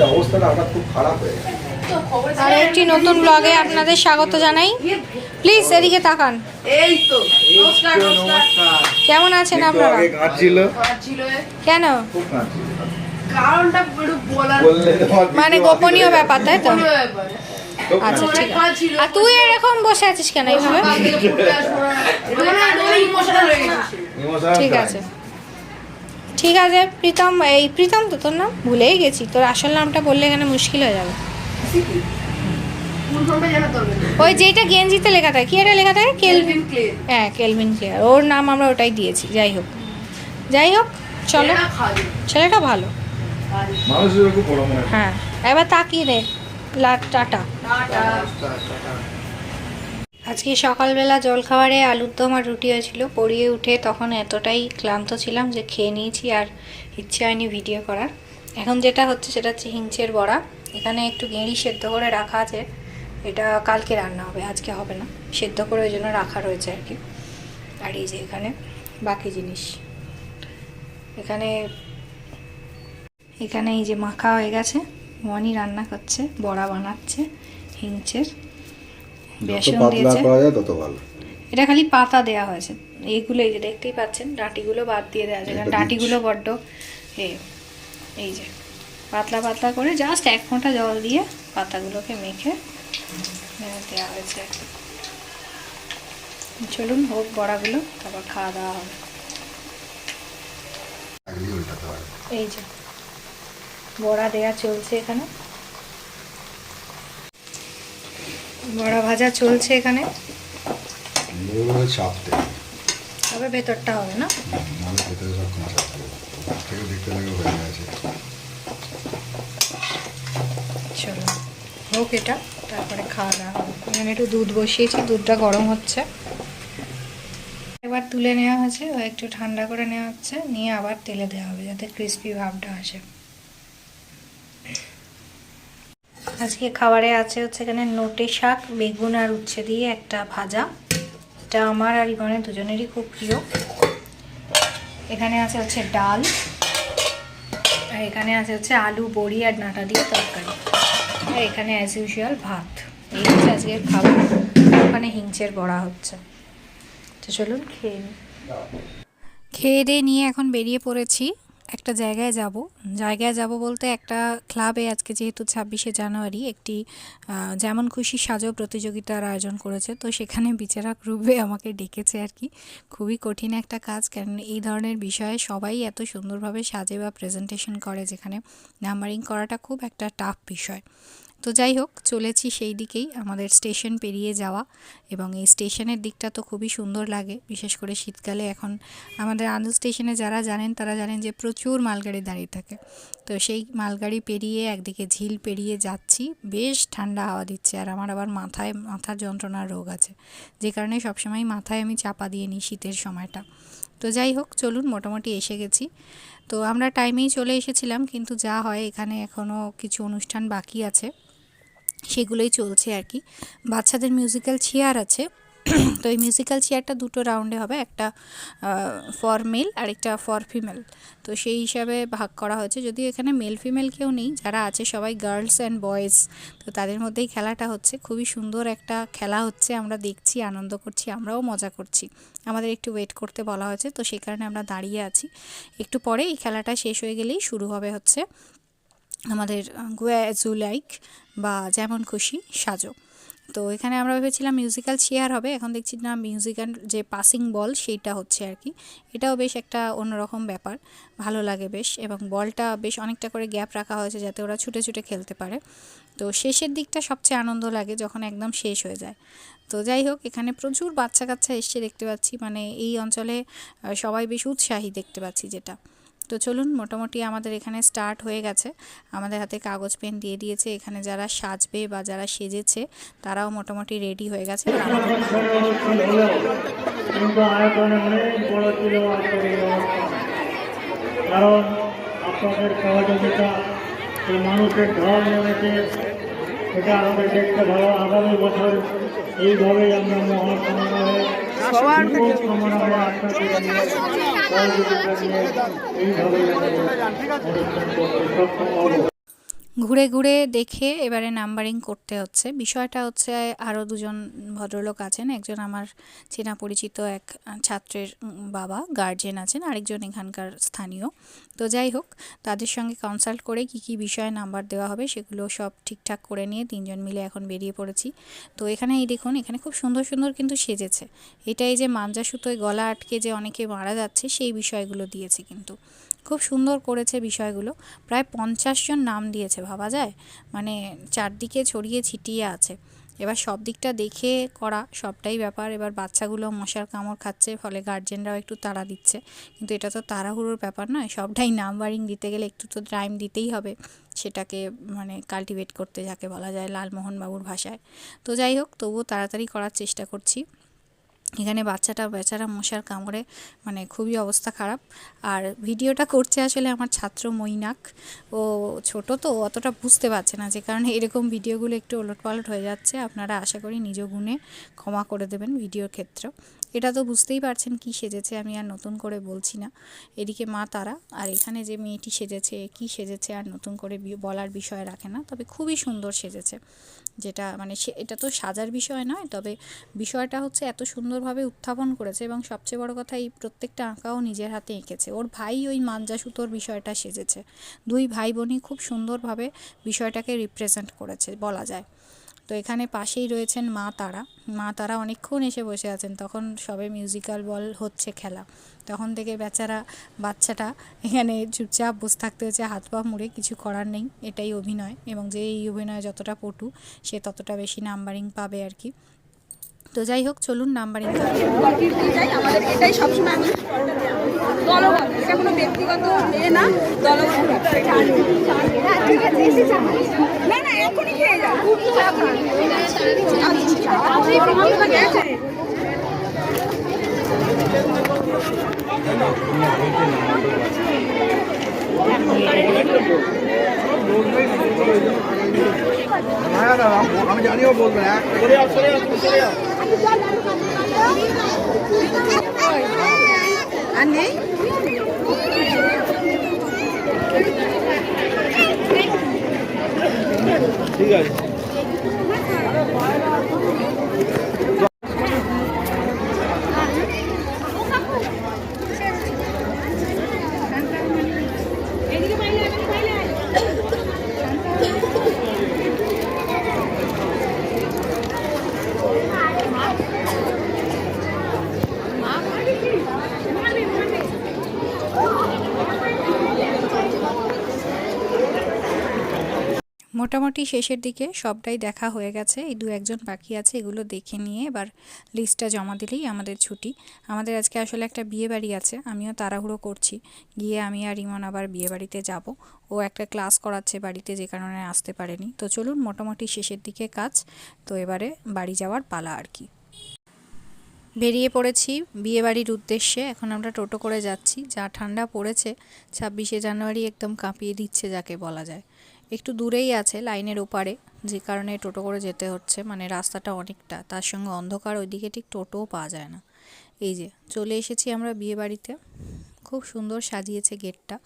মানুষের অবস্থাটা হঠাৎ খুব খারাপ হয়ে গেছে। আর একটি নতুন ব্লগে আপনাদের স্বাগত জানাই। প্লিজ এদিকে তাকান। এই তো নমস্কার নমস্কার। কেমন আছেন আপনারা? আগে কাঁদছিল ছিল কেন? মানে গোপনীয় ব্যাপার তাই তো? আচ্ছা ঠিক আছে। আর তুই এরকম বসে আছিস কেন এইভাবে? ঠিক আছে। ঠিক আছে প্রীতম এই প্রীতম তো তোর নাম? ভুলেই গেছি। তোর আসল নামটা বললে এখানে মুশকিল হয়ে যাবে। ওই যেটা গেঞ্জিতে লেখা থাকে কি এটা লেখা থাকে? কেলভিন কেলভিন ক্লে হ্যাঁ কেলভিন ক্লিয়ার ওর নাম আমরা ওটাই দিয়েছি যাই হোক। যাই হোক চলো। ছেলেটা ভালো। হয়। হ্যাঁ এবার তাকিয়ে দে। লাট টাটা টাটা। আজকে সকালবেলা জলখাবারে আলুর দম আর রুটি হয়েছিল। পড়িয়ে উঠে তখন এতটাই ক্লান্ত ছিলাম যে খেয়ে নিয়েছি আর ইচ্ছে হয়নি ভিডিও করার। এখন যেটা হচ্ছে সেটা হচ্ছে হিংচের বড়া। এখানে একটু গেঁড়ি সেদ্ধ করে রাখা আছে। এটা কালকে রান্না হবে, আজকে হবে না। সেদ্ধ করে ওই জন্য রাখা রয়েছে আর কি। আর এই যে এখানে বাকি জিনিস। এখানে এখানে এই যে মাখা হয়ে গেছে। মনি রান্না করছে, বড়া বানাচ্ছে হিংচের বেসন দিয়েছে। যায় তত ভালো। এটা খালি পাতা দেওয়া হয়েছে। এইগুলো এই যে দেখতেই পাচ্ছেন ডাঁটিগুলো বাদ দিয়ে দেওয়া আছে কারণ ডাঁটিগুলো বড্ড এ এই যে পাতলা পাতলা করে জাস্ট এক ফোঁটা জল দিয়ে পাতাগুলোকে মেখে দেওয়া হয়েছে। চলুন হোক বড়াগুলো তারপর খাওয়া দাওয়া হবে। এই যে বড়া দেয়া চলছে এখানে। বড়া ভাজা চলছে এখানে। চাপতে তবে ভেতরটা হবে না? ভেতরে সব কাঁচা থেকে দেখতে লাগে হয়ে গেছে। চলো হোক এটা তারপরে খাওয়া দাওয়া এখানে একটু দুধ বসিয়েছি দুধটা গরম হচ্ছে। এবার তুলে নেওয়া হয়েছে একটু ঠান্ডা করে নেওয়া হচ্ছে নিয়ে আবার তেলে দেওয়া হবে যাতে ক্রিস্পি ভাবটা আসে। আজকে খাবারে আছে হচ্ছে এখানে নোটে শাক, বেগুন আর উচ্ছে দিয়ে একটা ভাজা। এটা আমার আর ইবনের দুজনেরই খুব প্রিয়। এখানে আছে হচ্ছে ডাল। আর এখানে আছে হচ্ছে আলু, বড়ি আর ডাঁটা দিয়ে তরকারি। আর এখানে অ্যাজ ইউজুয়াল ভাত। এই হচ্ছে আজকের খাবার। ওখানে হিংচের বড়া হচ্ছে। তো চলুন খেয়ে নিই। খেয়ে নিয়ে এখন বেরিয়ে পড়েছি। একটা জায়গায় যাব। জায়গায় যাব বলতে একটা ক্লাবে আজকে যেহেতু ছাব্বিশে জানুয়ারি একটি যেমন খুশি সাজো প্রতিযোগিতার আয়োজন করেছে, তো সেখানে বিচারক রূপে আমাকে ডেকেছে আর কি। খুবই কঠিন একটা কাজ, কারণ এই ধরনের বিষয়ে সবাই এত সুন্দরভাবে সাজে বা প্রেজেন্টেশন করে যেখানে নাম্বারিং করাটা খুব একটা টাফ বিষয়। তো যাই হোক, চলেছি সেই দিকেই, আমাদের স্টেশন পেরিয়ে যাওয়া। এবং এই স্টেশনের দিকটা তো খুবই সুন্দর লাগে, বিশেষ করে শীতকালে এখন। আমাদের আনন্দ স্টেশনে যারা জানেন, তারা জানেন যে প্রচুর মালগাড়ি দাঁড়িয়ে থাকে। তো সেই মালগাড়ি পেরিয়ে একদিকে ঝিল পেরিয়ে যাচ্ছি, বেশ ঠান্ডা হাওয়া দিচ্ছে। আর আমার আবার মাথায় মাথার যন্ত্রণার রোগ আছে। যে কারণে সবসময় মাথায় আমি চাপা দিয়ে নিই শীতের সময়টা। তো যাই হোক, চলুন, মোটামুটি এসে গেছি। তো আমরা টাইমেই চলে এসেছিলাম, কিন্তু যা হয় এখানে এখনও কিছু অনুষ্ঠান বাকি আছে। সেগুলোই চলছে আর কি। বাচ্চাদের মিউজিক্যাল চেয়ার আছে। তো এই মিউজিক্যাল চেয়ারটা দুটো রাউন্ডে হবে। একটা ফর মেল আর একটা ফর ফিমেল তো সেই হিসাবে ভাগ করা হয়েছে। যদিও এখানে মেল ফিমেল কেউ নেই, যারা আছে সবাই গার্লস অ্যান্ড বয়েজ তো তাদের মধ্যেই খেলাটা হচ্ছে। খুবই সুন্দর একটা খেলা হচ্ছে। আমরা দেখছি, আনন্দ করছি, আমরাও মজা করছি। আমাদের একটু ওয়েট করতে বলা হয়েছে। তো সেই কারণে আমরা দাঁড়িয়ে আছি। একটু পরে এই খেলাটা শেষ হয়ে গেলেই শুরু হবে হচ্ছে। আমাদের গোয়া জু লাইক বা যেমন খুশি সাজো। তো এখানে আমরা ভেবেছিলাম মিউজিক্যাল চেয়ার হবে, এখন দেখছি না মিউজিক্যাল যে পাসিং বল সেইটা হচ্ছে আর কি। এটাও বেশ একটা অন্যরকম ব্যাপার, ভালো লাগে বেশ এবং বলটা বেশ অনেকটা করে গ্যাপ রাখা হয়েছে যাতে ওরা ছুটে ছুটে খেলতে পারে। তো শেষের দিকটা সবচেয়ে আনন্দ লাগে যখন একদম শেষ হয়ে যায়। তো যাই হোক, এখানে প্রচুর বাচ্চা কাচ্চা এসছে দেখতে পাচ্ছি মানে এই অঞ্চলে সবাই বেশ উৎসাহী দেখতে পাচ্ছি যেটা। তো চলুন মোটামুটি আমাদের এখানে স্টার্ট হয়ে গেছে। আমাদের হাতে কাগজ পেন দিয়ে দিয়েছে। এখানে যারা সাজবে বা যারা সেজেছে, তারাও মোটামুটি রেডি হয়ে গেছে। মানুষের নেমেছে এটা আমাদের দেখতে ভালো। আগামী বছর এইভাবেই আমরা বিপুল সমারোহে ঘুরে ঘুরে দেখে এবারে নাম্বারিং করতে হচ্ছে। বিষয়টা হচ্ছে আরও দুজন ভদ্রলোক আছেন। একজন আমার চেনা পরিচিত এক ছাত্রের বাবা গার্জেন আছেন, আরেকজন এখানকার স্থানীয়। তো যাই হোক, তাদের সঙ্গে কনসাল্ট করে কি কি বিষয়ে নাম্বার দেওয়া হবে সেগুলো সব ঠিকঠাক করে নিয়ে তিনজন মিলে এখন বেরিয়ে পড়েছি। তো এখানে এই দেখুন, এখানে খুব সুন্দর সুন্দর কিন্তু সেজেছে। এটাই যে মাঞ্জা সুতোয় গলা আটকে যে অনেকে মারা যাচ্ছে, সেই বিষয়গুলো দিয়েছে কিন্তু। খুব সুন্দর করেছে বিষয়গুলো। প্রায় পঞ্চাশ জন নাম দিয়েছে, ভাবা যায়? মানে চারদিকে ছড়িয়ে ছিটিয়ে আছে। এবার সব দিকটা দেখে করা সবটাই ব্যাপার। এবার বাচ্চাগুলো মশার কামড় খাচ্ছে, ফলে গার্জেনরাও একটু তাড়া দিচ্ছে। কিন্তু এটা তো তাড়াহুড়োর ব্যাপার নয়, সবটাই নাম্বারিং দিতে গেলে একটু তো টাইম দিতেই হবে। সেটাকে মানে কাল্টিভেট করতে, যাকে বলা যায় লালমোহনবাবুর ভাষায়। তো যাই হোক, তবুও তাড়াতাড়ি করার চেষ্টা করছি। এখানে বাচ্চাটা, বেচারা মশার কামড়ে মানে খুবই অবস্থা খারাপ। আর ভিডিওটা করছে আসলে আমার ছাত্র মৈনাক ও ছোট তো অতটা বুঝতে পারছে না, যে কারণে এরকম ভিডিওগুলো একটু ওলটপালট হয়ে যাচ্ছে। আপনারা আশা করি নিজ গুণে ক্ষমা করে দেবেন ভিডিওর ক্ষেত্রেও। এটা তো বুঝতেই পারছেন কি সেজেছে, আমি আর নতুন করে বলছি না। এদিকে মা তারা, আর এখানে যে মেয়েটি সেজেছে, কি সেজেছে আর নতুন করে বলার বিষয় রাখে না, তবে খুবই সুন্দর সেজেছে। যেটা মানে এটা তো সাজার বিষয় নয়, তবে বিষয়টা হচ্ছে এত সুন্দরভাবে উত্থাপন করেছে এবং সবচেয়ে বড় কথা এই প্রত্যেকটা আঁকাও নিজের হাতে এঁকেছে। ওর ভাই ওই মাঞ্জা সুতোর বিষয়টা সেজেছে। দুই ভাই বোনই খুব সুন্দরভাবে বিষয়টাকে রিপ্রেজেন্ট করেছে, বলা যায়। তো এখানে পাশেই রয়েছেন মা তারা। মা তারা অনেকক্ষণ এসে বসে আছেন, তখন সবে মিউজিক্যাল বল হচ্ছে খেলা। তখন থেকে বেচারা বাচ্চাটা এখানে চুপচাপ বসে থাকতে হচ্ছে হাত পা মুড়ে, কিছু করার নেই, এটাই অভিনয়। এবং যে এই অভিনয় যতটা পটু, সে ততটা বেশি নাম্বারিং পাবে আর কি। তো যাই হোক, চলুন নাম্বারিং আমাদের এটা কোনো ব্যক্তিগত না না এখনই খেয়ে যাও। আমি জানিও বলবেন এক আর নেই ঠিক আছে। মোটামুটি শেষের দিকে সবটাই দেখা হয়ে গেছে। এই দু একজন বাকি আছে, এগুলো দেখে নিয়ে এবার লিস্টটা জমা দিলেই আমাদের ছুটি। আমাদের আজকে আসলে একটা বিয়ে বাড়ি আছে, আমিও তাড়াহুড়ো করছি। গিয়ে আমি আর ইমন আবার বিয়ে বাড়িতে যাব। ও একটা ক্লাস করাচ্ছে বাড়িতে, যে কারণে আসতে পারেনি। তো চলুন মোটামুটি শেষের দিকে কাজ, তো এবারে বাড়ি যাওয়ার পালা আর কি। বেরিয়ে পড়েছি বিয়েবাড়ির উদ্দেশ্যে, এখন আমরা টোটো করে যাচ্ছি। যা ঠান্ডা পড়েছে, ছাব্বিশে জানুয়ারি একদম কাঁপিয়ে দিচ্ছে যাকে বলা যায়। একটু দূরেই আছে লাইনের ওপারে, যে কারণে টোটো করে যেতে হচ্ছে। মানে রাস্তাটা অনেকটা, তার সঙ্গে অন্ধকার, ওইদিকে ঠিক টোটোও পাওয়া যায় না। এই যে, চলে এসেছি আমরা বিয়ে বাড়িতে খুব সুন্দর সাজিয়েছে গেটটা।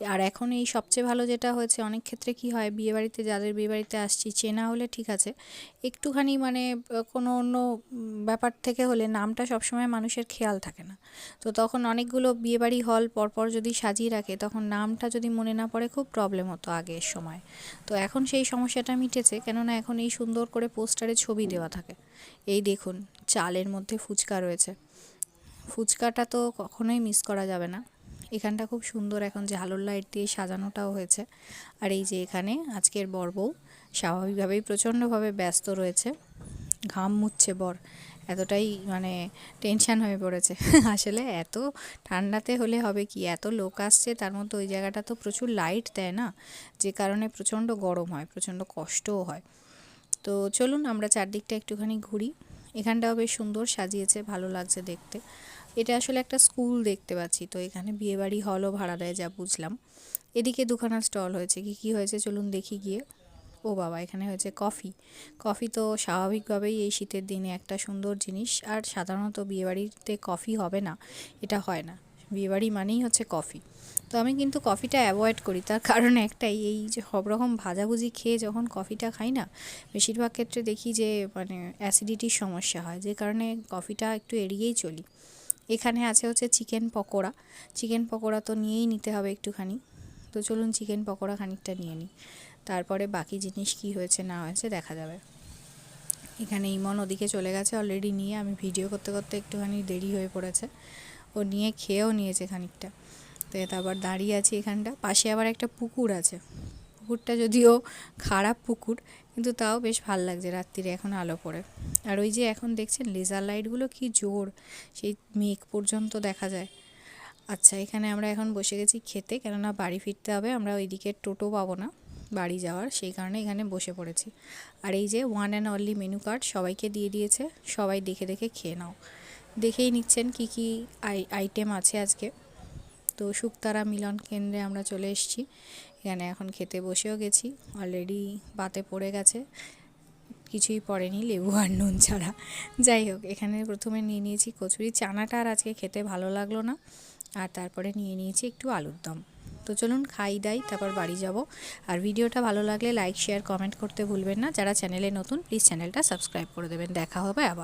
আর এখন এই সবচেয়ে ভালো যেটা হয়েছে, অনেক ক্ষেত্রে কি হয়, বিয়েবাড়িতে যাদের বিয়েবাড়িতে আসছি, চেনা হলে ঠিক আছে। একটুখানি মানে কোনো অন্য ব্যাপার থেকে হলে নামটা সবসময় মানুষের খেয়াল থাকে না। তো তখন অনেকগুলো বিয়েবাড়ি হল পরপর যদি সাজিয়ে রাখে, তখন নামটা যদি মনে না পড়ে, খুব প্রবলেম হতো আগের সময়। তো এখন সেই সমস্যাটা মিটেছে, কেননা এখন এই সুন্দর করে পোস্টারে ছবি দেওয়া থাকে। এই দেখুন, চালের মধ্যে ফুচকা রয়েছে। ফুচকাটা তো কখনোই মিস করা যাবে না। এখানটা খুব সুন্দর এখন যে আলোর লাইট দিয়ে সাজানোটাও হয়েছে। আর এই যে এখানে আজকের বর বউ স্বাভাবিকভাবেই প্রচণ্ডভাবে ব্যস্ত রয়েছে। ঘাম মুচ্ছে বর। এতটাই মানে টেনশান হয়ে পড়েছে। আসলে এত ঠান্ডাতে হলে হবে কি? এত লোক আসছে তার মধ্যে ওই জায়গাটা তো প্রচুর লাইট দেয় না? যে কারণে প্রচণ্ড গরম হয়, প্রচণ্ড কষ্টও হয়। তো চলুন আমরা চারদিকটা একটুখানি ঘুরি। এখানটাও বেশ সুন্দর সাজিয়েছে, ভালো লাগছে দেখতে। এটা আসলে একটা স্কুল দেখতে পাচ্ছি। তো এখানে বিয়েবাড়ি হলও ভাড়া দেয় যা বুঝলাম। এদিকে দুখানা স্টল হয়েছে। কি কি হয়েছে চলুন দেখি গিয়ে। ও বাবা, এখানে হয়েছে কফি কফি তো স্বাভাবিকভাবেই এই শীতের দিনে একটা সুন্দর জিনিস। আর সাধারণত বিয়েবাড়িতে কফি হবে না। এটা হয় না। বিয়েবাড়ি মানেই হচ্ছে কফি তো আমি কিন্তু কফিটা অ্যাভয়েড করি। তার কারণ একটাই, এই যে সব রকম ভাজাভুজি খেয়ে যখন কফিটা খাই না, বেশিরভাগ ক্ষেত্রে দেখি যে মানে অ্যাসিডিটির সমস্যা হয়। যে কারণে কফিটা একটু এড়িয়েই চলি। এখানে আছে হচ্ছে চিকেন পকোড়া। চিকেন পকোড়া তো নিয়েই নিতে হবে একটুখানি। তো চলুন চিকেন পকোড়া খানিকটা নিয়ে নিই। তারপরে বাকি জিনিস কি হয়েছে না হয়েছে দেখা যাবে। এখানে ইমন ওদিকে চলে গেছে অলরেডি নিয়ে। আমি ভিডিও করতে করতে একটুখানি দেরি হয়ে পড়েছে। ও নিয়ে খেয়েও নিয়েছে খানিকটা। তো তারপর দাঁড়িয়ে আছি এখানটা। পাশে আবার একটা পুকুর আছে। পুকুরটা যদিও খারাপ পুকুর, কিন্তু তাও বেশ ভালো লাগছে রাত্রিরে এখন আলো পড়ে। আর ওই যে এখন দেখছেন লেজার লাইটগুলো কি জোর, সেই মেঘ পর্যন্ত দেখা যায়। আচ্ছা এখানে আমরা এখন বসে গেছি খেতে, কেননা বাড়ি ফিরতে হবে, আমরা ওইদিকে টোটো পাবো না, বাড়ি যাওয়ার, সেই কারণে এখানে বসে পড়েছি। আর এই যে one and only menu card সবাইকে দিয়ে দিয়েছে, সবাই দেখে দেখে খেয়ে নাও। দেখেই নিচ্ছেন কি কি আই আইটেম আছে আজকে। তো শুক্তারা মিলন কেন্দ্রে আমরা চলে এসেছি। এখানে এখন খেতে বসেও গেছি। অলরেডি বাতে পড়ে গেছে। কিছুই পড়েনি, লেবু আর নুন ছাড়া। যাই হোক, এখানে প্রথমে নিয়ে নিয়েছি কচুরি চানাটা আর আজকে খেতে ভালো লাগল না। আর তারপরে নিয়ে নিয়েছি একটু আলুর দম। তো চলুন খাই দাই, তারপর বাড়ি যাব। আর ভিডিওটা ভালো লাগলে লাইক শেয়ার কমেন্ট করতে ভুলবেন না। যারা চ্যানেলে নতুন প্লিজ চ্যানেলটা সাবস্ক্রাইব করে দেবেন। দেখা হবে আবার।